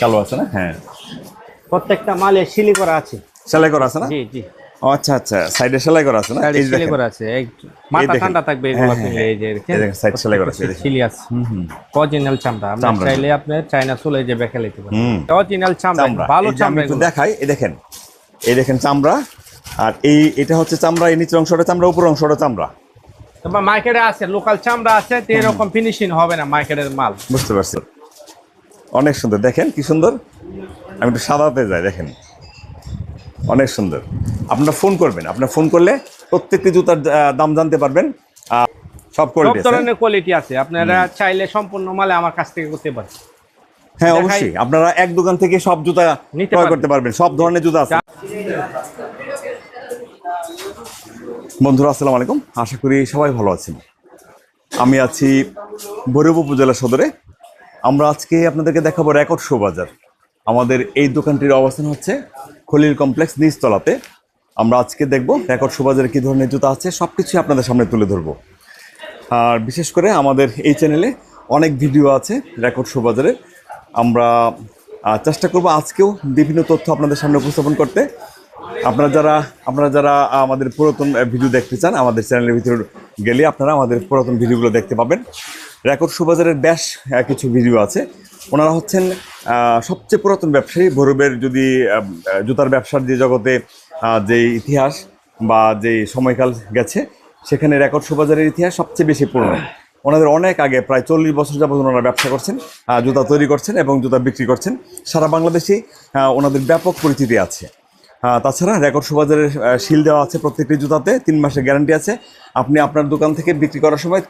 চালু আছে না? হ্যাঁ। প্রত্যেকটা মালে সিলি করা আছে। সেলাই করা আছে না? জি জি। আচ্ছা আচ্ছা। সাইডে সেলাই করা আছে না? সাইডে এই যে করা আছে। মাথা। ঠান্ডা থাকবে হ্যাঁ, এগুলো হ্যাঁ, এই যে দেখেন, side সেলাই করা আছে, সিলি আছে হুম অরিজিনাল চামড়া। চামড়া। চাইলে আপনি চাইনা চলে যে বেঁকে নিতে পারেন। অরিজিনাল চামড়া ভালো চামড়া একটু দেখাই এই দেখেন। এই দেখেন চামড়া। আর এই এটা হচ্ছে চামড়া এই নিচের অংশটা চামড়া উপর অংশটা চামড়া। তোমার মার্কেটে আছে লোকাল চামড়া আছে তো এরকম ফিনিশিং হবে না মার্কেটের মাল। বুঝতে পারছি। অনেক সুন্দর। দেখেন কি সুন্দর? আমি একটু সাদাতে যাই দেখেন। অনেক সুন্দর। আপনারা ফোন করবেন। আপনারা ফোন করলে প্রত্যেকটি জুতার দাম জানতে পারবেন। সব কোয়ালিটি ধরনের কোয়ালিটি আছে। আপনারা চাইলে সম্পূর্ণ মালে আমার কাছ থেকে করতে পারেন। হ্যাঁ অবশ্যই। আপনারা এক দোকান থেকে সব জুতা ক্রয় করতে পারবেন। সব ধরনের জুতা আছে। বন্ধুরা আসসালামু আলাইকুম। আশা করি সবাই ভালো আছেন। আমি আছি ভৈরব উপজেলা সদরে। আমরা আজকে আপনাদেরকে দেখাবো রেকর্ড শো বাজার আমাদের এই দোকানটির অবস্থান হচ্ছে খলিল কমপ্লেক্স নিচতলাতে। আমরা আজকে দেখব রেকর্ড শো বাজারে কী ধরনের জুতা আছে সব কিছুই আপনাদের সামনে তুলে ধরবো। আর বিশেষ করে আমাদের এই চ্যানেলে অনেক ভিডিও আছে রেকর্ড শো বাজারের আমরা চেষ্টা করব আজকেও বিভিন্ন তথ্য আপনাদের সামনে উপস্থাপন করতে। আপনারা যারা আপনারা যারা আমাদের পুরাতন ভিডিও দেখতে চান, আমাদের চ্যানেলের ভিতরে গেলে আপনারা আমাদের পুরাতন ভিডিওগুলো দেখতে পাবেন। রেকর্ড সুবাজারের বাজারের বেশ কিছু ভিডিও আছে। ওনারা হচ্ছেন সবচেয়ে পুরাতন ব্যবসায়ী। ভৈরবের যদি জুতার ব্যবসার যে জগতে যে ইতিহাস বা যে সময়কাল গেছে, সেখানে রেকর্ড সুবাজারের ইতিহাস সবচেয়ে বেশি পুরনো। ওনাদের অনেক আগে, প্রায় চল্লিশ বছর যাবত ওনারা ব্যবসা করছেন জুতা তৈরি করছেন এবং জুতা বিক্রি করছেন। সারা বাংলাদেশে ওনাদের ব্যাপক পরিচিতি আছে। তাছাড়া রেকর্ড সুবাজারের শিল দেওয়া আছে প্রত্যেকটি জুতাতে, তিন মাসের গ্যারান্টি আছে। আপনি আপনার দোকান থেকে বিক্রি করার সময়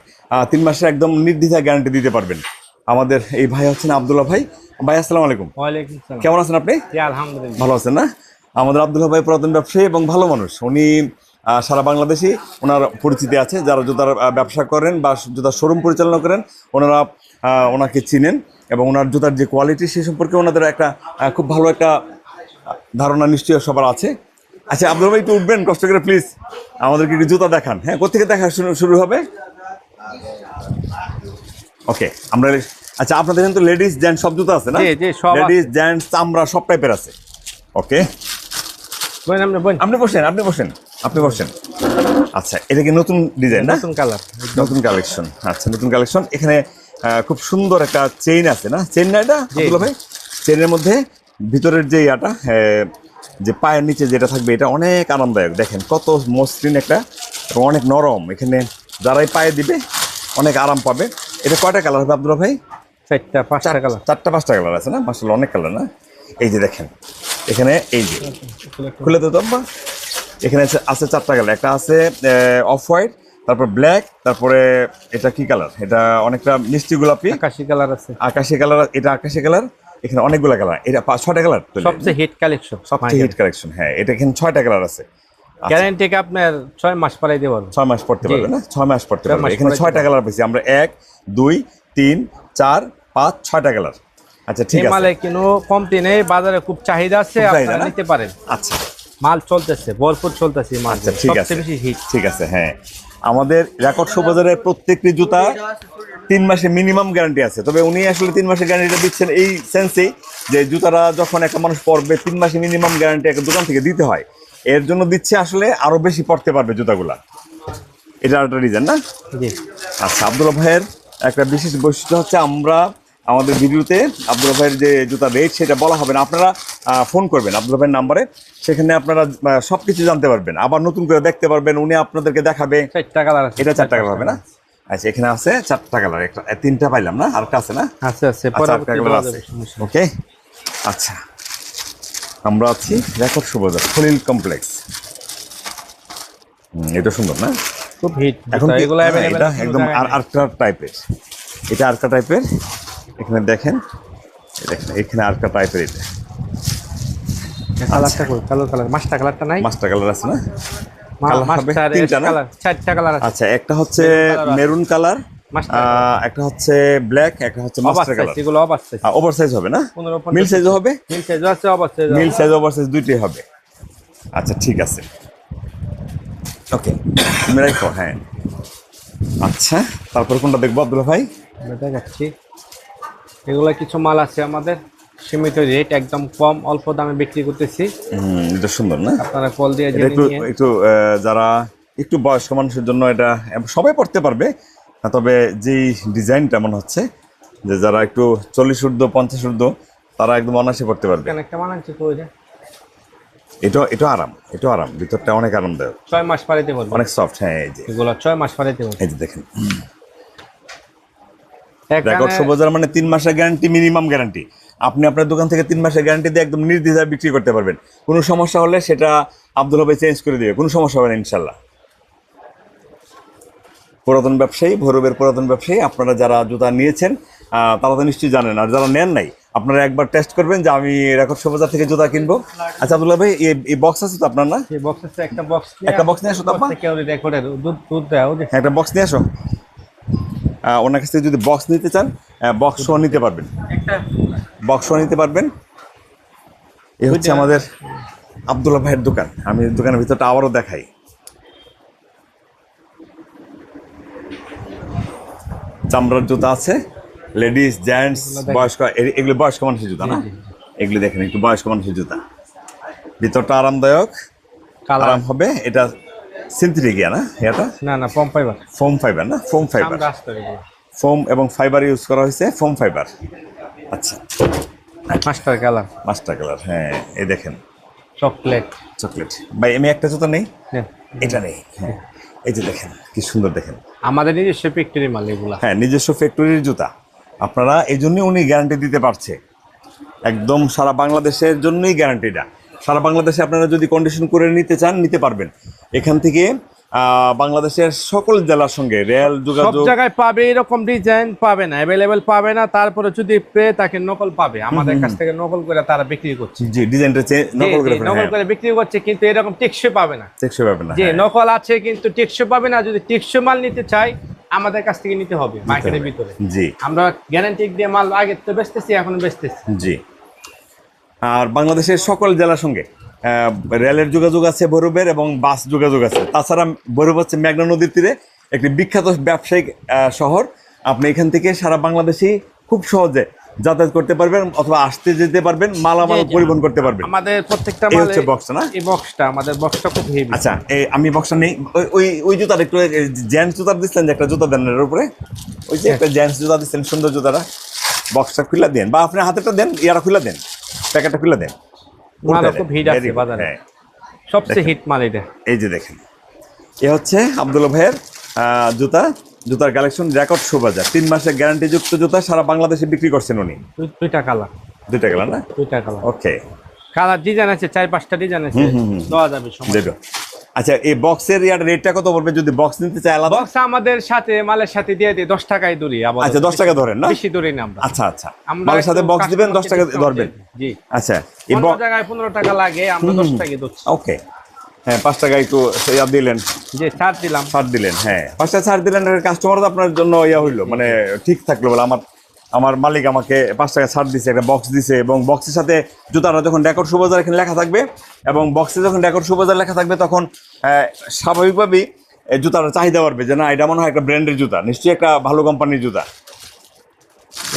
তিন মাসের একদম নির্দ্বিধায় গ্যারান্টি দিতে পারবেন। আমাদের এই ভাই হচ্ছেন আবদুল্লাহ ভাই। ভাই আসসালামু আলাইকুম। কেমন আছেন আপনি? আলহামদুলিল্লাহ। ভালো আছেন না? আমাদের আবদুল্লাহ ভাই পুরাতন ব্যবসায়ী এবং ভালো মানুষ। উনি সারা বাংলাদেশে ওনার পরিচিতি আছে। যারা জুতার ব্যবসা করেন বা জুতার শোরুম পরিচালনা করেন ওনারা ওনাকে চিনেন এবং ওনার জুতার যে কোয়ালিটি সে সম্পর্কে ওনাদের একটা খুব ভালো একটা ধারণা নিশ্চয়ই সবার আছে। আচ্ছা আব্দুল ভাই একটু উঠবেন কষ্ট করে প্লিজ আমাদেরকে একটু জুতা দেখান। হ্যাঁ কোথেকে দেখা শুরু হবে? ওকে আমরা আচ্ছা আপনাদের কিন্তু লেডিস জেন্টস সব জুতো আছে না? জি, জি, সব লেডিস জেন্টস চামড়া সব টাইপের আছে। ওকে বোন আপনি বোন আপনি বসেন আপনি বসেন আপনি বসেন। আচ্ছা এটা কি নতুন ডিজাইন না? নতুন কালার নতুন কালেকশন আচ্ছা নতুন কালেকশন এখানে খুব সুন্দর একটা চেইন আছে না? চেইন না এটা আব্দুল্লাহ ভাই? চেইনের মধ্যে ভিতরের যে ইয়াটা যে পায়ের নিচে যেটা থাকবে এটা অনেক আরামদায়ক। দেখেন কত মসৃণ একটা এবং অনেক নরম। এখানে যারাই পায়ে দিবে অনেক আরাম পাবে। এটা কয়টা কালার হবে আব্দুল্লাহ ভাই? চারটা পাঁচটা কালার চারটা পাঁচটা কালার আছে না? মাসাল অনেক কালার না? এই যে দেখেন এখানে এই যে খুলে তো বা এখানে আছে- চারটা কালার একটা আছে অফ হোয়াইট তারপর ব্ল্যাক তারপরে এটা কি কালার এটা অনেকটা মিষ্টি গোলাপি। আকাশি কালার আছে। আকাশি কালার এটা আকাশি কালার এখানে অনেকগুলো কালার এটা ছয়টা কালার সবচেয়ে হিট কালেকশন সবচেয়ে হিট কালেকশন হ্যাঁ। এটা এখানে ছয়টা কালার আছে। আচ্ছা, গ্যারান্টি আপনার ছয় মাস পরে দিয়ে পারব ছয় মাস পড়তে পারবে না? ছয় মাস পড়তে পারবে। এখানে ছয়টা কালার পেয়েছি আমরা এক দুই তিন চার পাঁচ ছয়টা কালার আচ্ছা ঠিক আছে। মালে কিন্তু কমতি নেই। বাজারে খুব চাহিদা আছে আপনারা নিতে পারেন। আচ্ছা। মাল চলতেছে ভরপুর চলতেছে মাল আচ্ছা ঠিক আছে। বেশি হিট ঠিক আছে হ্যাঁ। আমাদের রেকর্ড বাজারের প্রত্যেকটি জুতা তিন মাসে মিনিমাম গ্যারান্টি আছে। তবে উনি আসলে তিন মাসের গ্যারান্টিটা দিচ্ছেন এই সেন্সেই যে জুতারা যখন একটা মানুষ পরবে তিন মাসে মিনিমাম গ্যারান্টি একটা দোকান থেকে দিতে হয়। এর জন্য দিচ্ছে আসলে আরও বেশি পড়তে পারবে জুতাগুলা। এটা একটা রিজন না? আচ্ছা আব্দুল্লাহ ভাইয়ের একটা বিশেষ বৈশিষ্ট্য হচ্ছে আমরা আমাদের ভিডিওতে আব্দুল্লাহ ভাইয়ের যে জুতা রেট সেটা বলা হবে না। আপনারা ফোন করবেন আব্দুল্লাহ ভাইয়ের নাম্বারে। সেখানে আপনারা সব কিছু জানতে পারবেন। আবার নতুন করে দেখতে পারবেন উনি আপনাদেরকে দেখাবে। এটা চারটা কালার হবে না? আচ্ছা এখানে আছে চারটা কালার একটা তিনটা পাইলাম না? আর আছে না? আচ্ছা আচ্ছা পরবর্তী একটা আমরা আছি রেকর্ড সুবাজার খলিল কমপ্লেক্স। এটা সুন্দর না? খুব হিট এখন এগুলো হ্যাঁ, এটা একদম আর নেই। টাইপের এটা আরেকটা টাইপের এখানে দেখেন দেখেন এখানে আরেকটা টাইপের এটা। কালারটা কই? কালো কালার মাস্টার কালারটা নাই? মাস্টার কালার আছে না? কালার মাস্টার তিনটা না? কালার চারটা কালার আছে। আচ্ছা একটা হচ্ছে। মেরুন কালার একটা হচ্ছে ব্ল্যাক একটা হচ্ছে মাস্টার কালার এগুলো ওভার সাইজ হবে না? মিল সাইজ হবে? মিল সাইজ আছে অবাস্তাইজ মিল সাইজ ওভার সাইজ দুইটাই হবে। আচ্ছা ঠিক আছে। ওকে রাখো হ্যাঁ। আচ্ছা তারপর কোনটা দেখব আব্দুল্লাহ ভাই? দেখাচ্ছি। এগুলো কিছু মাল আছে আমাদের। সীমিত রেট একদম কম অল্প দামে বিক্রি করতেছি। হুম, এটা সুন্দর না? আপনারা কল দিয়ে একটু একটু যারা একটু বয়স্ক মানুষের জন্য এটা সবাই পড়তে পারবে। তবে যেই ডিজাইনটা মনে হচ্ছে যে যারা একটু চল্লিশ ঊর্ধ্ব পঞ্চাশ ঊর্ধ্ব তারা একদম অনায়াসে পড়তে পারবে। এটা এটা আরাম এটা আরাম ভিতরটা অনেক আরামদায়ক। ছয় মাস পালিতে বলব অনেক সফট হ্যাঁ এই যে। এগুলো ছয় মাস পালিতে বলব এই যে দেখেন। রেকর্ড বাজার মানে তিন মাসের গ্যারান্টি মিনিমাম গ্যারান্টি আপনি আপনার দোকান থেকে তিন মাসের গ্যারান্টি দিয়ে একদম নির্দ্বিধায় বিক্রি করতে পারবেন। কোনো সমস্যা হলে সেটা আব্দুল হবে চেঞ্জ করে দিবে। কোনো সমস্যা হবে না ইনশাল্লাহ। পুরাতন ব্যবসায়ী ভৈরবের পুরাতন ব্যবসায়ী আপনারা যারা জুতা নিয়েছেন তারা তো নিশ্চয়ই জানেন। আর যারা নেন নাই আপনারা একবার টেস্ট করবেন যে আমি রেকর্ড বাজার থেকে জুতা কিনবো। আচ্ছা আব্দুল্লাহ ভাই এই- বক্স আছে তো আপনার না? এই বক্স আছে একটা বক্স একটা নিয়ে আসো তো রেকর্ডের দুধ হ্যাঁ, একটা বক্স নিয়ে আসো। ওনার কাছ থেকে যদি বক্স নিতে চান বক্স নিতে পারবেন। বক্স নিতে পারবেন। এ হচ্ছে আমাদের আব্দুল্লাহ ভাইয়ের দোকান। আমি দোকানের ভিতরটা আবারও দেখাই। চামড়ার জুতা আছে লেডিস জেন্টস বয়স্ক এগুলো বয়স্ক মানুষের জুতা না? এগুলো দেখেন একটু বয়স্ক মানুষের জুতা। ভিতরটা আরামদায়ক আরাম হবে। এটা সিনথেটিক না এটা না না পম্প পাইবার ফোম ফাইবার না? ফোম ফাইবার ফোম এবং ফাইবার ইউজ করা হয়েছে ফোম ফাইবার আচ্ছা। মাস্টার কালার মাস্টার কালার হ্যাঁ এই দেখেন। চকলেট চকলেট ভাই এমনি একটা জুতো নেই? হ্যাঁ। এটা নেই হ্যাঁ। এই যে দেখেন কি সুন্দর দেখেন। আমাদের নিজস্ব ফ্যাক্টরি মাল এগুলো। হ্যাঁ নিজস্ব ফ্যাক্টরির জুতা। আপনারা এই জন্যই উনি গ্যারান্টি দিতে পারছে। একদম সারা বাংলাদেশের জন্যই গ্যারান্টিটা সারা বাংলাদেশে আপনারা যদি কন্ডিশন করে নিতে চান নিতে পারবেন। এখান থেকে বাংলাদেশের সকল জেলার সঙ্গে রেল সব যোগাযোগ জায়গায় পাবে এরকম ডিজাইন পাবে না অ্যাভেলেবেল পাবে না তারপরে যদি পেয়ে তাকে নকল পাবে। আমাদের কাছ থেকে নকল করে তারা বিক্রি করছে। জি ডিজাইনটা নকল করে নকল করে বিক্রি করছে কিন্তু এরকম টেকসই পাবে না। চেকশো পাবেন না যে হ্যাঁ। নকল আছে কিন্তু টেকসই পাবে না। যদি টেকসই মাল নিতে চাই আমাদের কাছ থেকে নিতে হবে মার্কেটের ভিতরে। জি। আমরা গ্যারান্টি দিয়ে মাল আগে তো বেচতেছি এখন বেচতেছি। জি। আর বাংলাদেশের সকল জেলার সঙ্গে রেলের যোগাযোগ আছে ভৈরবের এবং বাস যোগাযোগ আছে। তাছাড়া ভৈরব হচ্ছে মেঘনা নদীর তীরে একটি বিখ্যাত ব্যবসায়িক শহর। আপনি এখান থেকে সারা বাংলাদেশে খুব সহজে যাতায়াত করতে পারবেন অথবা আসতে যেতে পারবেন মালামাল। পরিবহন করতে পারবেন। আমাদের প্রত্যেকটা মালে হচ্ছে বক্সটা না? এই বক্সটা আমাদের বক্সটা খুব হেভি আচ্ছা এই আমি বক্সটা নেই ওই- ওই ওই জুতার একটু জেন্টস জুতার দিচ্ছেন যে একটা জুতা দেন এর উপরে। ওই যে একটা জেন্টস জুতা দিচ্ছেন সুন্দর জুতাটা। বক্সটা খুলে দেন বা আপনি হাতেটা দেন ইয়ারা খুলে দেন প্যাকেটটা খুলে দেন। মালও খুব হিট আছে বাজারে। হ্যাঁ। সবচেয়ে হিট মাল এটা। এই যে দেখেন। এ হচ্ছে আব্দুল ভাইয়ের জুতা। জুতার কালেকশন রেকর্ড শোবাজার তিন মাসের গ্যারান্টিযুক্ত জুতা সারা বাংলাদেশে বিক্রি করছেন উনি। দুই- দুইটা কালার দুইটা গেল না? দুইটা কালার ওকে কালার ডিজাইন আছে চার পাঁচটা ডিজাইন আছে। দেওয়া যাবে সময়। আচ্ছা এই বক্সের ইয়ার রেটটা কত পড়বে যদি বক্স নিতে চাই আলাদা? বক্স আমাদের সাথে মালের সাথে দিয়ে দিই দশ টাকায় দূরি আবার আচ্ছা দশ টাকা ধরেন না? বেশি দূরি না আমরা। আচ্ছা আচ্ছা। মালের সাথে বক্স দিবেন দশ টাকা ধরবেন? জি। আচ্ছা এই বক্স জায়গায় পনেরো টাকা লাগে আমরা দশ টাকা দিচ্ছি ওকে হ্যাঁ পাঁচ টাকা একটু ইয়া দিলেন। যে ছাড় দিলাম। ছাড় দিলেন হ্যাঁ। পাঁচটা ছাড় দিলেন কাস্টমার তো আপনার জন্য ইয়া হইল মানে ঠিক থাকল বলে আমার আমার মালিক আমাকে পাঁচ টাকা ছাড় দিছে একটা বক্স দিছে এবং বক্সের সাথে জুতাটা যখন রেকর্ড সুবাজার এখানে লেখা থাকবে এবং বক্সে যখন রেকর্ড সুবাজার লেখা থাকবে তখন স্বাভাবিকভাবেই এই জুতাটা চাহিদা বাড়বে যে না এটা মনে হয় একটা ব্র্যান্ডের জুতা নিশ্চয়ই একটা ভালো কোম্পানির জুতা।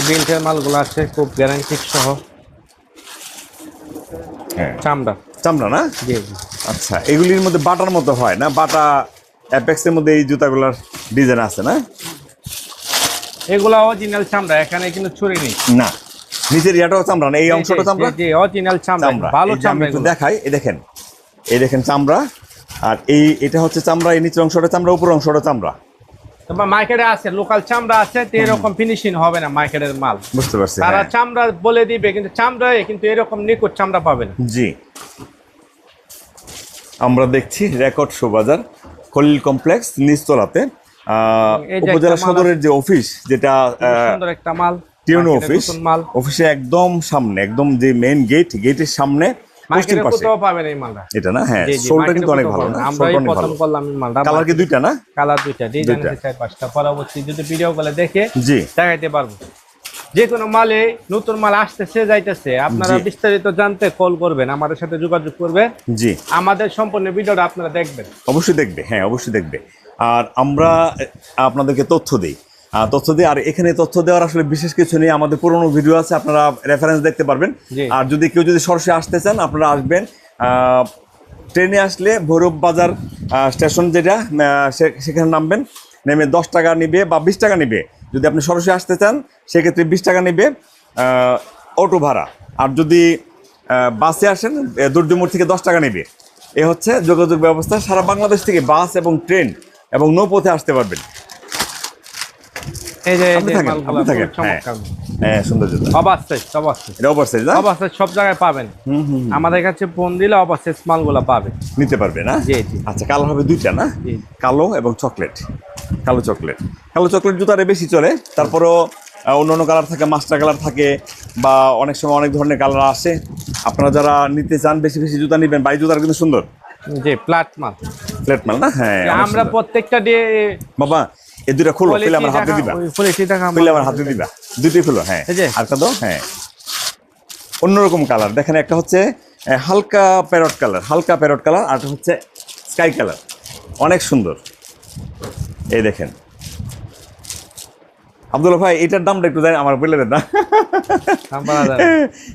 বিল্টের মালগুলো আছে খুব গ্যারান্টি সহ। হ্যাঁ। চামড়া। চামড়া না? আচ্ছা এগুলির মধ্যে বাটার মতো হয় না? বাটা অ্যাপেক্সের মধ্যে এই জুতাগুলোর ডিজাইন আছে না? এগুলো অরিজিনাল চামড়া এখানে কিন্তু ছুরি নেই। না নিচের ইয়াটাও চামড়া না এই অংশটা চামড়া? জি অরিজিনাল চামড়া ভালো চামড়া একটু দেখাই এই দেখেন এই দেখেন চামড়া আর এই এটা হচ্ছে চামড়া এই নিচের অংশটা চামড়া উপর অংশটা চামড়া। তোমার মার্কেটে আছে লোকাল চামড়া আছে তো এরকম ফিনিশিং হবে না মার্কেটের মাল। বুঝতে পারছি তারা হ্যাঁ। চামড়া বলে দিবে কিন্তু চামড়া কিন্তু এরকম নিখুঁত চামড়া পাবে না। জি। আমরা দেখছি রেকর্ড শোবাজার খলিল কমপ্লেক্স নিচতলাতে। উপজেলা সদরের যে অফিস যেটা সুন্দর একটা মাল টিউনো অফিস মাল। অফিসে একদম সামনে একদম যে মেইন গেট গেটের সামনে পশ্চিম মার্কেটে পাশে। কোথাও এই মালটা। এটা না? হ্যাঁ জি, জি, সোলটা কিন্তু অনেক ভালো না না। আমরা সোলটা এই অনেক প্রথম ভালো। করলাম এই মালটা। কালার কি দুইটা না? কালার দুইটা। ডিজাইন চার পাঁচটা। পরবর্তী যদি ভিডিও গুলো দেখে জি। দেখাইতে পারব। যে কোনো মালে নতুন মাল আসতেছে যাইতেছে আপনারা বিস্তারিত জানতে কল করবেন আমাদের সাথে যোগাযোগ করবেন। জি। আমাদের সম্পূর্ণ ভিডিওটা আপনারা দেখবেন। অবশ্যই দেখবে হ্যাঁ অবশ্যই দেখবে। আর আমরা আপনাদেরকে তথ্য দিই। তথ্য দিয়ে আর এখানে তথ্য দেওয়ার আসলে বিশেষ কিছু নেই আমাদের পুরোনো ভিডিও আছে আপনারা রেফারেন্স দেখতে পারবেন। আর যদি কেউ যদি সরাসরি আসতে চান আপনারা আসবেন। ট্রেনে আসলে ভৈরব বাজার স্টেশন যেটা সেখানে নামবেন। নেমে দশ টাকা নিবে বা বিশ টাকা নিবে। যদি আপনি সরাসরি আসতে চান সেক্ষেত্রে বিশ টাকা নিবে অটো ভাড়া। আর যদি বাসে আসেন দুর্যমুর থেকে দশ টাকা নেবে। এ হচ্ছে যোগাযোগ ব্যবস্থা সারা বাংলাদেশ থেকে বাস এবং ট্রেন। এবং নৌপথে আসতে পারবেন। এই যে হ্যাঁ। হ্যাঁ সুন্দর এটা সাইজ সব জায়গায় পাবেন। আমাদের কাছে ফোন দিলে মালগুলো পাবে। নিতে পারবে না? জি, জি। আচ্ছা কালো হবে দুইটা না? কালো এবং চকলেট কালো চকলেট কালো চকলেট জুতারে বেশি চলে। তারপরেও অন্য অন্য কালার থাকে মাস্টার কালার থাকে বা অনেক সময় অনেক ধরনের কালার আসে। আপনারা যারা নিতে চান বেশি বেশি জুতা নিবেন। বাই জুতার কিন্তু সুন্দর। জি প্লাট মাল। ফ্ল্যাট মাল না? হ্যাঁ আমরা প্রত্যেকটা দিয়ে বাবা এই দুইটা খুলো খুলে আমার হাতে দিবা। খুলে আমার হাতে দিবা। খুলো হ্যাঁ। দাও হ্যাঁ। অন্যরকম কালার। দেখেন একটা হচ্ছে হালকা প্যারট কালার হালকা প্যারট কালার আর হচ্ছে স্কাই কালার। অনেক সুন্দর। এই দেখেন। আব্দুল্লাহ ভাই এটার দামটা একটু জানি আমার বলে দেন না।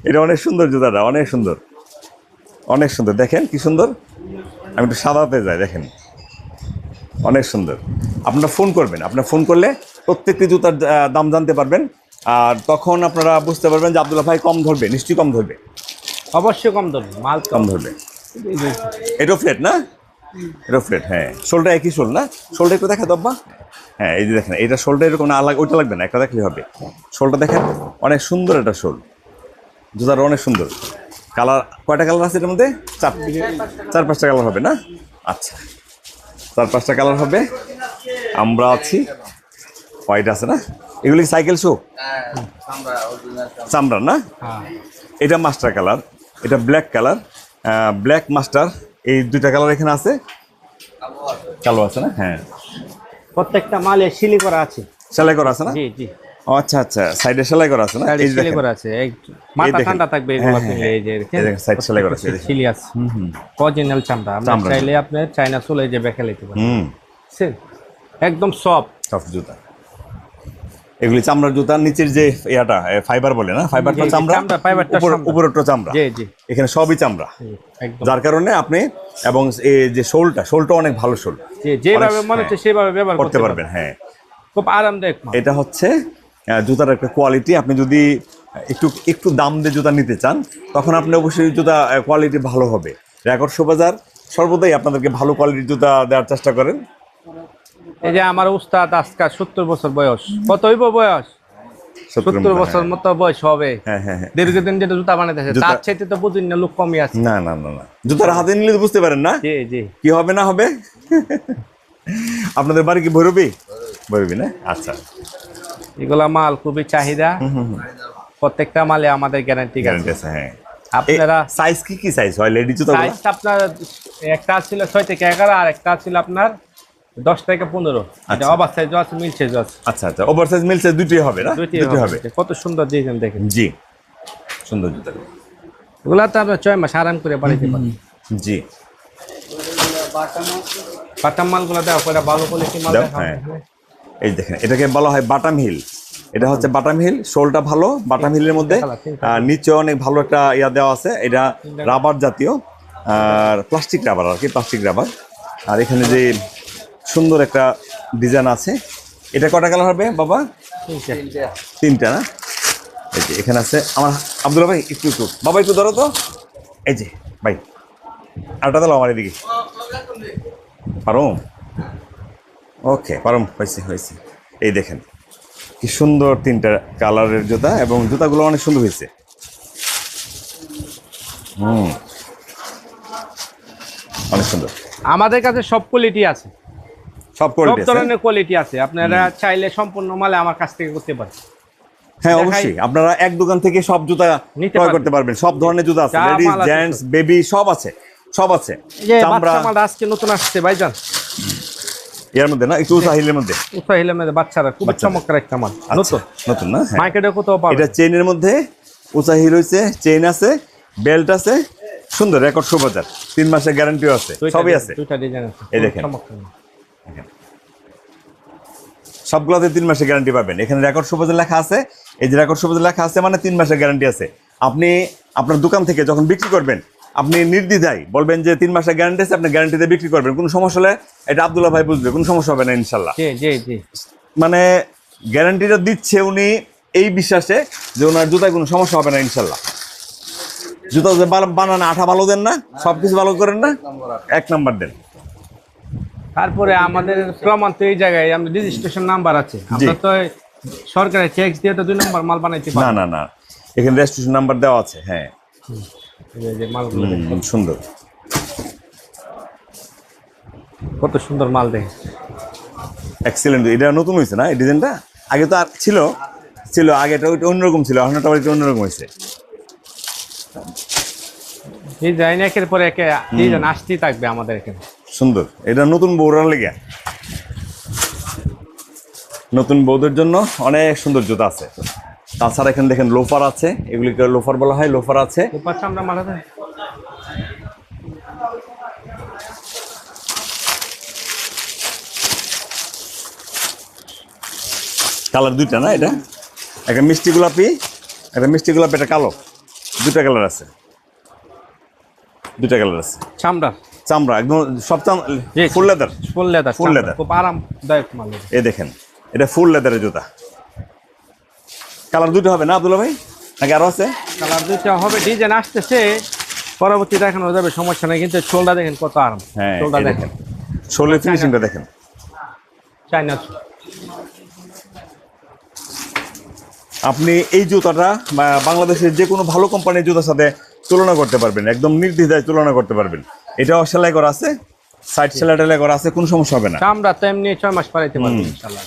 এটা অনেক সুন্দর জুতাটা অনেক সুন্দর। অনেক সুন্দর। দেখেন কি সুন্দর। আমি একটু সাদাতে যাই দেখেন। অনেক সুন্দর। আপনারা ফোন করবেন আপনারা ফোন করলে প্রত্যেকটি জুতার দাম জানতে পারবেন। আর তখন আপনারা বুঝতে পারবেন যে আব্দুল্লাহ ভাই কম ধরবে নিশ্চয়ই কম ধরবে। অবশ্যই কম ধরবে মাল কম। কম ধরবে। এটাও ফ্লেট না? এটাও ফ্লেট হ্যাঁ। শোলটা একই শোল না? শোলটা একটু দেখা দব্বা হ্যাঁ এই যে দেখেন এটা শোলটা এরকম না আলাদা ওইটা লাগবে না একটা দেখলে হবে। শোলটা দেখেন অনেক সুন্দর একটা শোল। জুতাটা অনেক সুন্দর। কালার কয়টা কালার আছে এর মধ্যে? চার। চার পাঁচটা কালার হবে না? আচ্ছা। চার পাঁচটা কালার হবে। আমরা আছি। হোয়াইট আছে না? এগুলি সাইকেল শো চামড়া না? এটা মাস্টার কালার এটা ব্ল্যাক কালার ব্ল্যাক মাস্টার এই দুইটা কালার এখানে আছে? কালো আছে না? হ্যাঁ। প্রত্যেকটা মালে সিলি করা আছে। সেলাই করা আছে না? জি জি। আচ্ছা আচ্ছা। সাইডে সেলাই করা আছে না? সাইডে সিলি দেখেন। করা আছে। মাথা ঠান্ডা থাকবে হ্যাঁ, এগুলো হ্যাঁ, কিনলে এই যে side সেলাই করা আছে, সিলি হুম অরিজিনাল চামড়া। আমরা চাইলে আপনি চাইনা চলে যে নিতে পারেন। হুম? একদম সফট। সফট জুতা। এগুলি চামড়ার জুতার নিচের যে ইয়াটা ফাইবার বলে না? ফাইবারটা চামড়া ফাইবারটা উপর চামড়া। উপরেরটা চামড়া। জি জি। এখানে সবই চামড়া। একদম। যার কারণে আপনি এবং এই যে শোলটা শোলটা অনেক ভালো শোল। যেভাবে মনে হচ্ছে সেভাবে ব্যবহার করতে পারবেন হ্যাঁ। খুব আরামদায়ক এটা হচ্ছে জুতার একটা কোয়ালিটি আপনি যদি একটু একটু দাম দিয়ে জুতা নিতে চান তখন আপনি অবশ্যই জুতা কোয়ালিটি ভালো হবে। রেকর্ড শোবাজার সর্বদাই আপনাদেরকে ভালো কোয়ালিটির জুতা দেওয়ার চেষ্টা করেন। এই যে আমার উস্তাদ আজকা সত্তর বছর বয়স। কত হইব বয়স? সত্তর বছর মতো বয়স হবে। হ্যাঁ হ্যাঁ হ্যাঁ। দীর্ঘদিন যেটা জুতা বানাইতেছে জুতা- তার চাইতে তো বুঝুন না লোক কমই আছে। না না না না। জুতার হাতে নিলে বুঝতে পারেন না? জি জি। কি হবে না হবে? আপনাদের বাড়ি কি ভৈরবী? ভৈরবী না? আচ্ছা। এগুলা মাল খুবই চাহিদা। প্রত্যেকটা মালে আমাদের গ্যারান্টি গ্যারান্টি আছে হ্যাঁ। আপনারা সাইজ কি কি সাইজ হয় লেডি জুতা সাইজ আপনার একটা ছিল ছয় থেকে এগারো আর একটা ছিল আপনার দশ থেকে পনেরো। এটা আচ্ছা। অবাক সাইজ আছে মিল সাইজ আছে। আচ্ছা আচ্ছা। ওভার সাইজ মিলছে দুটোই হবে না? দুটোই হবে। কত সুন্দর দিয়েছেন দেখেন। জি। সুন্দর জুতা ওগুলা তো আপনার ছয় মাস আরাম করে বাড়িতে পারেন জি। বাটাম মালগুলো দেওয়া করে ভালো কোয়ালিটি মাল হ্যাঁ। এই দেখেন এটাকে বলা হয় বাটাম হিল এটা হচ্ছে বাটাম হিল শোলটা ভালো বাটাম হিলের মধ্যে নিচে অনেক ভালো একটা ইয়া দেওয়া আছে এটা রাবার জাতীয় আর প্লাস্টিক রাবার আর কি প্লাস্টিক রাবার আর এখানে যে সুন্দর একটা ডিজাইন আছে এটা কটা কালার হবে বাবা? তিনটে। তিনটা। না? এই যে এখানে আছে আমার আব্দুল্লাহ ভাই একটু একটু। বাবা একটু ধরো তো। এই যে ভাই আরেকটা দিলাম আমার এদিকে। পারম? ওকে পারম হয়েছে হয়েছে। এই দেখেন। কি সুন্দর তিনটা কালারের জুতা এবং জুতাগুলো অনেক সুন্দর হয়েছে। হুম। অনেক সুন্দর। আমাদের কাছে সব কোয়ালিটি আছে। সব সব কোয়ালিটি আছে। ধরনের কোয়ালিটি আছে। আপনারা চাইলে সম্পূর্ণ মালে আমার কাছ থেকে করতে পারেন। হ্যাঁ অবশ্যই। আপনারা এক দোকান থেকে সব জুতা ক্রয় করতে পারবেন। সব ধরনের জুতা আছে। লেডিস জেন্টস বেবি সব। আছে। সব আছে। চামড়া। আজকে নতুন আসছে ভাইজান। এর মধ্যে না? একটু মধ্যে? মধ্যে বাচ্চারা খুব চমৎকার একটা মাল। আচ্ছা, নতুন? নতুন না? হ্যাঁ। মার্কেটে কোথাও পাবে এটা চেইনের মধ্যে চেইন আছে বেল্ট আছে সুন্দর রেকর্ড শোভাজার তিন মাসের গ্যারান্টিও আছে সবই আছে। এই দেখেন। সবগুলোতে তিন মাসের গ্যারান্টি পাবেন। এখানে রেকর্ড সুপাজে লেখা আছে। এই যে রেকর্ড সুপাজে লেখা আছে মানে তিন মাসের গ্যারান্টি আছে। আপনি আপনার দোকান থেকে যখন বিক্রি করবেন আপনি নির্দ্বিধায়। বলবেন যে তিন মাসের গ্যারান্টি আছে আপনি গ্যারান্টিতে বিক্রি করবেন। কোনো সমস্যা হলে এটা আবদুল্লাহ ভাই বুঝবে কোনো সমস্যা হবে না ইনশাল্লাহ। মানে গ্যারান্টিটা দিচ্ছে উনি এই বিশ্বাসে যে ওনার জুতায় কোনো সমস্যা হবে না ইনশাল্লাহ। জুতা যে বানা- বানান আঠা ভালো দেন না সব কিছু ভালো করেন না এক নাম্বার দেন। তারপরে আমাদের প্রমাণ তো এই জায়গায় আমাদের রেজিস্ট্রেশন নাম্বার আছে। আমরা তো সরকারের চেক দিয়ে তো দুই নম্বর মাল বানাইতে না না না। এখানে রেজিস্ট্রেশন নাম্বার দেওয়া আছে হ্যাঁ। যে- যে মালগুলো সুন্দর। কত সুন্দর মাল দেখে এক্সিলেন্ট এটা নতুন হয়েছে না এই ডিজাইনটা? আগে তো আর ছিল ছিল আগে ওইটা অন্যরকম ছিল এখন এটা আবার একটু অন্যরকম হয়েছে ডিজাইন একের পরে একে ডিজাইন আসতেই থাকবে আমাদের এখানে। সুন্দর। এটা নতুন বৌরার লেগে। নতুন বৌদের জন্য অনেক সুন্দর জুতা আছে। তাছাড়া এখানে দেখেন লোফার আছে এগুলিকে লোফার বলা হয় লোফার আছে। কালার দুইটা না এটা? একটা মিষ্টি গোলাপি একটা মিষ্টি গোলাপি একটা কালো। দুটা কালার আছে। দুটা কালার আছে। চামড়া। চামড়া একদম সব চাম জি। Full leather. Full leather full leather. খুব আরামদায়ক মাল এটা। এ দেখেন এটা ফুল লেদারের জুতা। কালার দুটো হবে না আব্দুল্লাহ ভাই? নাকি আরও আছে? কালার দুইটা হবে ডিজাইন আসতেছে। পরবর্তী দেখানো যাবে সমস্যা নেই কিন্তু চোলটা দেখেন কত আরাম। হ্যাঁ চোলটা দেখেন। দেখেন। ফিনিশিংটা দেখেন। চাইনা আপনি এই জুতাটা বাংলাদেশের যে কোনো ভালো কোম্পানির জুতার সাথে তুলনা করতে পারবেন একদম নির্দ্বিধায় তুলনা করতে পারবেন। এটাও সেলাই করা আছে সাইড সেলাই টেলাই করা আছে কোনো সমস্যা হবে না। আমরা তো এমনি ছয় মাস পারাইতে পারবে ইনশাল্লাহ।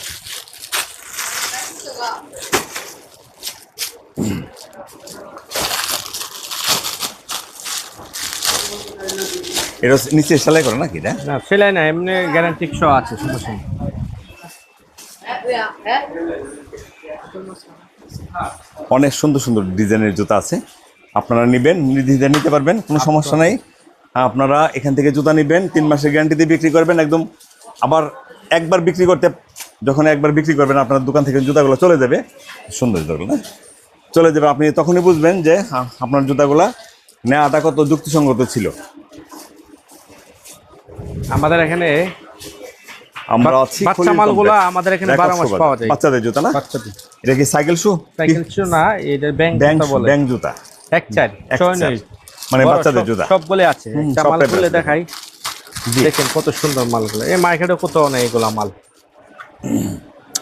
এটা নিচে সেলাই করা নাকি এটা? না সেলাই না এমনি গ্যারান্টি শো আছে সমস্যা নেই। অনেক সুন্দর সুন্দর ডিজাইনের জুতা আছে। আপনারা নেবেন নির্দ্বিধায় নিতে পারবেন কোনো সমস্যা নেই। আপনারা এখান থেকে জুতা নেবেন তিন মাসের গ্যারান্টি দিয়ে বিক্রি করবেন একদম আবার একবার বিক্রি করতে যখন একবার বিক্রি করবেন আপনার দোকান থেকে জুতাগুলো চলে যাবে। সুন্দর জুতাগুলো না? চলে যাবে। আপনি তখনই বুঝবেন যে আপনার জুতাগুলা নেওয়াটা কত যুক্তিসঙ্গত ছিল। আমাদের এখানে আমরা আছি বাচ্চা খলিল মালগুলা আমাদের এখানে রেকর্ড 12 মাস পাওয়া যায়। বাচ্চাদের জুতা না? বাচ্চাদের এটা কি সাইকেল শু? সাইকেল ছিল না এটা ব্যাংক বলে। ব্যাংক জুতা। এক চার মানে বাচ্চাদের সব- জুতা। সবগুলো আছে। একটা দেখাই। দেখেন কত সুন্দর মালগুলো। এই মার্কেটে কত এগুলো মাল।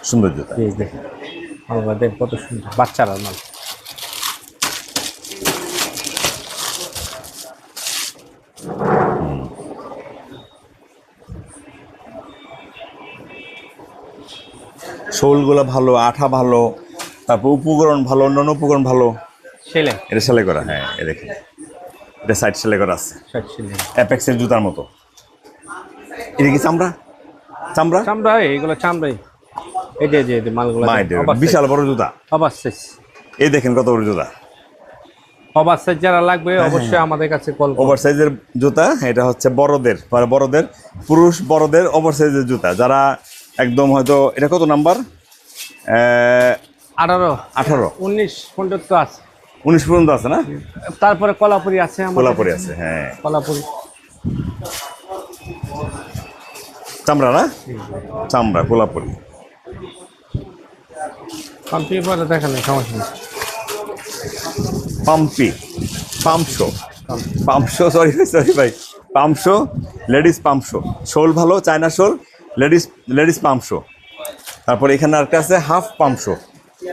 সুন্দর জুতা। এই দেখেন। মালগুলো দেখ কত সুন্দর। বাচ্চারা মাল। শোলগুলো ভালো আঠা ভালো তারপর উপকরণ ভালো অন্যান্য উপকরণ ভালো। ছেলে এটা সেলাই করা হ্যাঁ এ দেখেন। এটা সাইড সেলাই করা আছে। অ্যাপেক্সের জুতার মতো। এটা কি চামড়া? চামড়া? চামড়া এইগুলো চামড়াই এই যে যে মালগুলো বিশাল বড় জুতা। অবশ্যই এই দেখেন কত বড় জুতা। অবশ্যই যারা লাগবে হ্যাঁ, অবশ্যই আমাদের কাছে কল ওভার সাইজের জুতা এটা হচ্ছে বড়দের মানে বড়দের পুরুষ বড়দের ওভার সাইজের জুতা। যারা একদম হয়তো এটা কত নাম্বার? আঠারো। আঠারো। উনিশ পর্যন্ত আছে। উনিশ পর্যন্ত আছে না? তারপরে কলাপুরি আছে কোলাপুরি আছে হ্যাঁ। কলাপুরি। চামড়া না? চামড়া কোলাপুরি। কমপ্লিট পরে দেখানো সমস্যা নেই। পাম্পি পাম্পশো পাম্পশো সরি সরি ভাই। পাম্পশো লেডিস পাম্পশো শোল ভালো চায়না শোল। লেডিস লেডিস পাম্পশো তারপর এখানে আরেকটা আছে হাফ পাম্পশো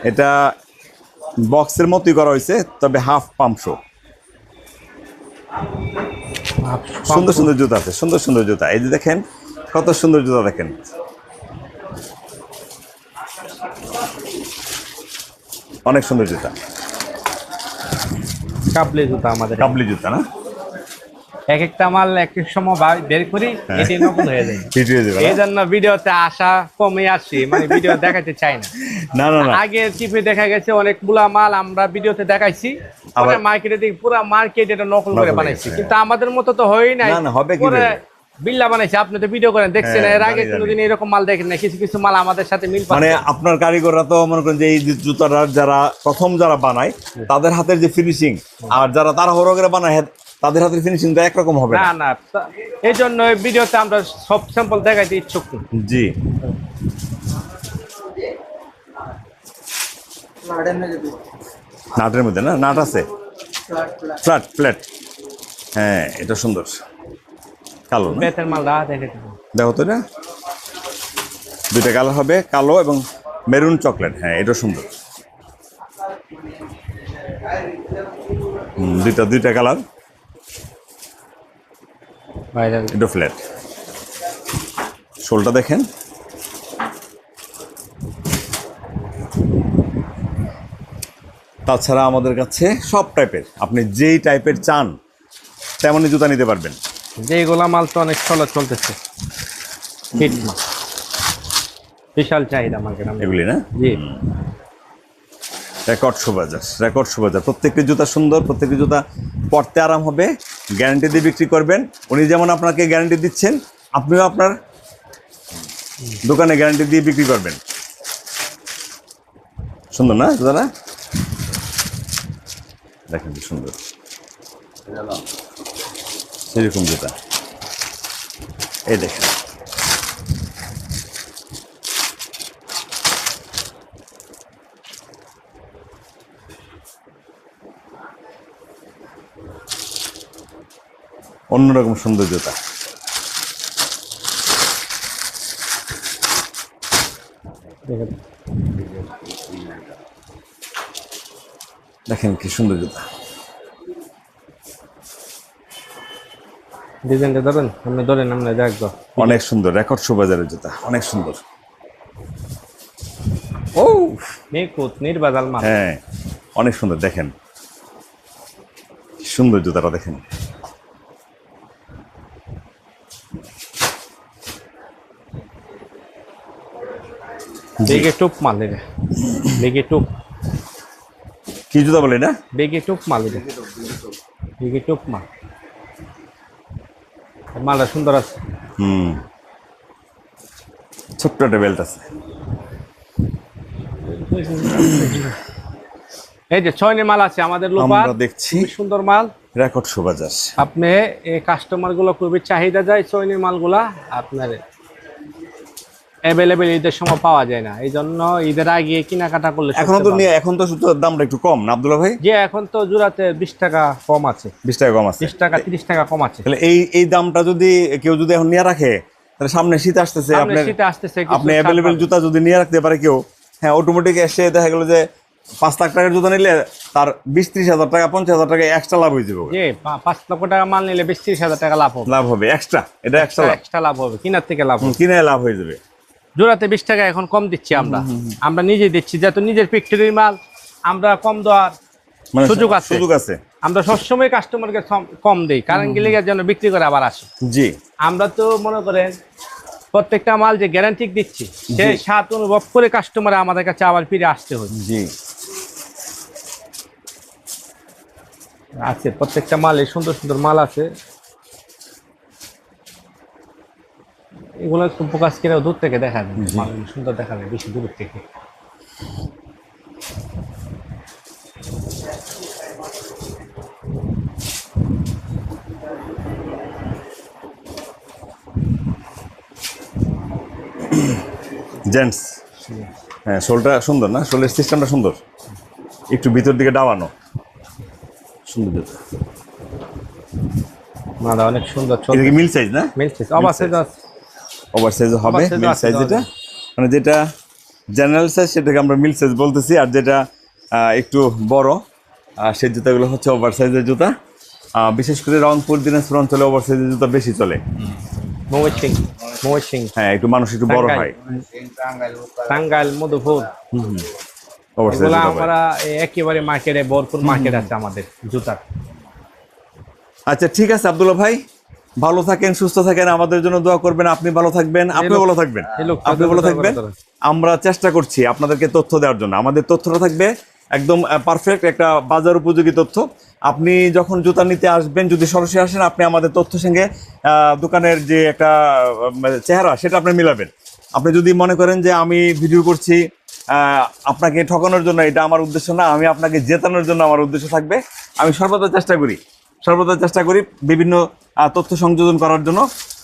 এটা বক্সের মতোই করা হয়েছে তবে হাফ পাম্প পাম্পশো সুন্দর সুন্দর জুতা আছে সুন্দর সুন্দর জুতা। এই যে দেখেন কত সুন্দর জুতা দেখেন। অনেক সুন্দর জুতা। কাবলি জুতা আমাদের কাবলি জুতা না? এক একটা মাল এক এক সময় বের করি হ্যাঁ। এটি নকল হয়ে যায়। হিট হয়ে যাবে এই জন্য ভিডিওতে আসা কমে আসছি মানে ভিডিও দেখাতে চাই না। না না না। আগে টিপে দেখা গেছে অনেকগুলা মাল আমরা ভিডিওতে দেখাইছি মার্কেটে দেখি পুরো মার্কেট এটা নকল করে বানাইছি। কিন্তু আমাদের মতো তো হয়ই নাই। হবে কি বিল্লা বানাইছে আপনি তো ভিডিও করেন দেখছেন হ্যাঁ, এর আগে কোনোদিন এরকম মাল দেখেন না কিছু কিছু মাল আমাদের সাথে মিল মানে আপনার কারিগররা তো মনে করেন যে এই যে যারা প্রথম যারা বানায় তাদের হাতের যে ফিনিশিং আর যারা তারা হরো করে বানায় হ্যাঁ, তাদের হাতের ফিনিশিং তো একরকম হবে না। না না এই জন্য এই ভিডিওতে আমরা সব স্যাম্পল দেখাইতে ইচ্ছুক। জি। নাটের মধ্যে না? নাট আছে? Flat flat. হ্যাঁ এটা সুন্দর। কালো না? বেতের মাল দা দেখে তো এটা। দুইটা কালার হবে কালো এবং মেরুন চকলেট। হ্যাঁ এটা সুন্দর। দুইটা দুইটা কালার। এটা ফ্ল্যাট শোলটা দেখেন। তাছাড়া আমাদের কাছে সব টাইপের আপনি যেই টাইপের চান তেমনই জুতা নিতে পারবেন। যেগুলা মাল তো অনেক চলা চলতেছে। হিট মাল। বিশাল চাহিদা মার্কেট এগুলি না? জি। রেকর্ড শোবাজার রেকর্ড শোবাজার প্রত্যেকটি জুতা সুন্দর প্রত্যেকটি জুতা পরতে আরাম হবে। গ্যারান্টি দিয়ে বিক্রি করবেন। উনি যেমন আপনাকে গ্যারান্টি দিচ্ছেন আপনিও আপনার দোকানে গ্যারান্টি দিয়ে বিক্রি করবেন। সুন্দর না দাদা? দেখেন কি সুন্দর। সেরকম জুতা। এই দেখেন। অন্যরকম সুন্দর জুতা দেখেন। কি সুন্দর জুতা ডিজাইনটা ধরেন আপনি ধরেন আপনি দেখব অনেক সুন্দর রেকর্ড শোবাজারের জুতা অনেক সুন্দর। ও নিখুঁত নির্বাজাল মাল। হ্যাঁ অনেক সুন্দর দেখেন। সুন্দর জুতাটা দেখেন। বেগে টুপ মাল এটা বেগে টুপ। কি জুতা বলে না বেগে টুপ মাল এটা বেগে টুপ মাল মালটা সুন্দর আছে। হুম। ছোট্ট একটা বেল্ট আছে। এই যে ছয়নি মাল আছে আমাদের লোপার। দেখছি সুন্দর মাল। রেকর্ড শোবাজার আপনি এই কাস্টমারগুলো খুবই চাহিদা যায় ছয়নি মালগুলা। আপনার অ্যাভেলেবেল ঈদের সময় পাওয়া যায় না। এই জন্য ঈদের আগে কেনাকাটা করলে এখন তো নিয়ে এখন তো সুতোর দামটা একটু কম না আব্দুল্লাহ ভাই? যে এখন তো জোড়াতে বিশ টাকা কম আছে। বিশ টাকা কম আছে। বিশ টাকা তিরিশ টাকা কম আছে। তাহলে এই এই দামটা যদি কেউ যদি এখন নিয়ে রাখে তাহলে সামনে শীত আসতেছে আপনার শীতে আসতেছে আপনি অ্যাভেলেবেল জুতা যদি নিয়ে রাখতে পারে কেউ হ্যাঁ অটোমেটিক এসে দেখা গেলো যে পাঁচ লাখ টাকার জুতা নিলে তার বিশ ত্রিশ হাজার টাকা পঞ্চাশ হাজার টাকা এক্সট্রা লাভ হয়ে যাবে। পাঁচ লক্ষ টাকা মাল নিলে বিশ ত্রিশ হাজার টাকা লাভ হবে। লাভ হবে এক্সট্রা এটা এক্সট্রা লাভ। এক্সট্রা লাভ হবে কিনার থেকে লাভ কিনে লাভ হয়ে যাবে। জোড়াতে বিশ টাকা এখন কম দিচ্ছি আমরা। আমরা নিজে দিচ্ছি যেহেতু নিজের ফ্যাক্টরির মাল আমরা কম দেওয়ার মানে সুযোগ আছে। সুযোগ আছে। আমরা সবসময় কাস্টমারকে কম দেই কারণ গেলে যেন বিক্রি করে আবার আসে। জি। আমরা তো মনে করেন প্রত্যেকটা মাল যে গ্যারান্টি দিচ্ছি সেই স্বাদ অনুভব করে কাস্টমার আমাদের কাছে আবার ফিরে আসতে হচ্ছে জি। আছে প্রত্যেকটা মালে সুন্দর সুন্দর মাল আছে। এগুলো একটু ফোকাস করে দূর থেকে দেখা যায়। সুন্দর দেখা যায় বেশি দূর থেকে। জেন্টস হ্যাঁ শোলটা সুন্দর না? শোলের সিস্টেমটা সুন্দর? একটু ভিতর দিকে ডাবানো সুন্দর মালা অনেক সুন্দর মিল সাইজ না? মিলছে অবশ্যই ওভার সাইজ হবে মিল সাইজ। যেটা মানে যেটা জেনারেল সাইজ সেটাকে আমরা মিল সাইজ বলতেছি আর যেটা একটু বড় আর সেই জুতাগুলো হচ্ছে ওভার সাইজের জুতা। বিশেষ করে রংপুর দিনাজপুর অঞ্চলে ওভার সাইজের জুতা বেশি চলে। হ্যাঁ একটু মানুষ একটু বড় হয়। টাঙ্গাইল মধুপুর। ওভার আমরা একেবারে মার্কেটে ভরপুর মার্কেট আছে আমাদের জুতার। আচ্ছা ঠিক আছে আব্দুল্লাহ ভাই। ভালো থাকেন সুস্থ থাকেন আমাদের জন্য দোয়া করবেন আপনি ভালো থাকবেন আপনি ভালো থাকবেন। আপনি ভালো থাকবেন। আমরা চেষ্টা করছি আপনাদেরকে তথ্য দেওয়ার জন্য। আমাদের তথ্যটা থাকবে একদম পারফেক্ট একটা বাজার উপযোগী তথ্য। আপনি যখন জুতা নিতে আসবেন যদি সরাসরি আসেন আপনি আমাদের তথ্য সঙ্গে দোকানের যে একটা চেহারা সেটা আপনি মিলাবেন। আপনি যদি মনে করেন যে আমি ভিডিও করছি আহ, আপনাকে ঠকানোর জন্য এটা আমার উদ্দেশ্য না আমি আপনাকে জেতানোর জন্য আমার উদ্দেশ্য থাকবে আমি সর্বদা চেষ্টা করি সর্বদা চেষ্টা করি বিভিন্ন তথ্য সংযোজন করার জন্য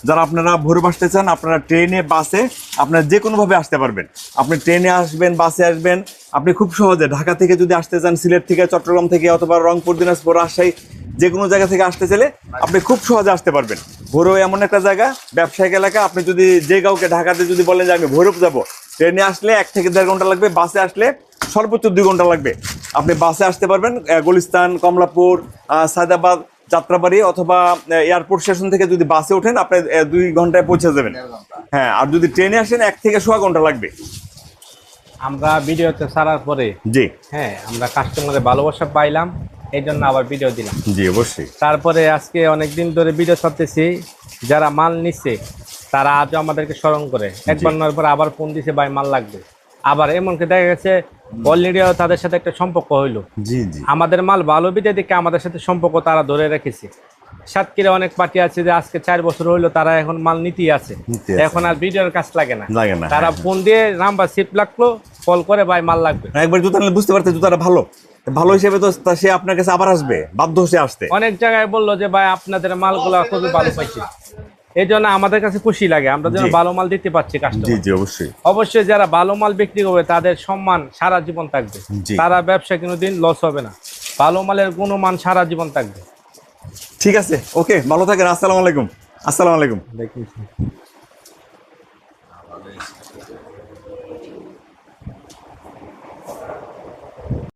যারা আপনারা ভোরে আসতে চান, আপনারা ট্রেনে, বাসে আপনারা যে কোনোভাবে আসতে পারবেন। আপনি ট্রেনে আসবেন, বাসে আসবেন, আপনি খুব সহজে ঢাকা থেকে যদি আসতে চান, সিলেট থেকে, চট্টগ্রাম থেকে অথবা রংপুর, দিনাজপুর, রাজশাহী যে কোনো জায়গা থেকে আসতে চাইলে আপনি খুব সহজে আসতে পারবেন। ভৈরব এমন একটা জায়গা, ব্যবসায়িক এলাকা, আপনি যদি যে কাউকে ঢাকাতে যদি বলেন যে আমি ভৈরব যাব, ট্রেনে আসলে এক থেকে দেড় ঘণ্টা লাগবে, বাসে আসলে সর্বোচ্চ দুই ঘণ্টা লাগবে। আপনি বাসে আসতে পারবেন গুলিস্তান, কমলাপুর সায়দাবাদ যাত্রাবাড়ি অথবা এয়ারপোর্ট স্টেশন থেকে যদি বাসে ওঠেন আপনি দুই ঘন্টায় পৌঁছে যাবেন। হ্যাঁ আর যদি ট্রেনে আসেন এক থেকে সোয়া ঘণ্টা লাগবে। আমরা ভিডিওতে ছাড়ার পরে জি। হ্যাঁ আমরা কাস্টমারের ভালোবাসা পাইলাম এই জন্য আবার ভিডিও দিলাম। জি অবশ্যই। তারপরে আজকে অনেক দিন ধরে ভিডিও ছাড়তেছি যারা মাল নিচ্ছে তারা আজও আমাদেরকে স্মরণ করে। একবার নেওয়ার পর আবার ফোন দিছে ভাই মাল লাগবে। আবার এমনকি দেখা গেছে অলরেডিও তাদের সাথে একটা সম্পর্ক হইল। জি জি। আমাদের মাল ভালো বিদে দেখে আমাদের সাথে সম্পর্ক তারা ধরে রেখেছে। সাতক্ষীরা অনেক পার্টি আছে যে আজকে চার বছর হইল তারা এখন মাল নীতি আছে। এখন আর ভিডিওর কাজ লাগে না। লাগে না, তারা হ্যাঁ, ফোন দিয়ে নাম্বার সিপ লাগল কল করে ভাই মাল লাগবে। একবার জুতা বুঝতে পারতে জুতাটা ভালো। ভালো হিসেবে তো সে আপনার কাছে আবার আসবে বাধ্য সে আসতে। অনেক জায়গায় বলল যে ভাই আপনাদের মালগুলো খুবই ভালো পাইছি। এই জন্য আমাদের কাছে খুশি লাগে। আমরা যেন ভালো মাল দিতে পারছি কাস্টমার জি অবশ্যই। অবশ্যই যারা ভালো মাল বিক্রি করবে তাদের সম্মান সারা জীবন থাকবে। তারা ব্যবসা কোনোদিন লস হবে না। ভালো মালের গুণমান সারা জীবন থাকবে। ঠিক আছে ওকে ভালো থাকেন আসসালামু আলাইকুম। আসসালামু আলাইকুম।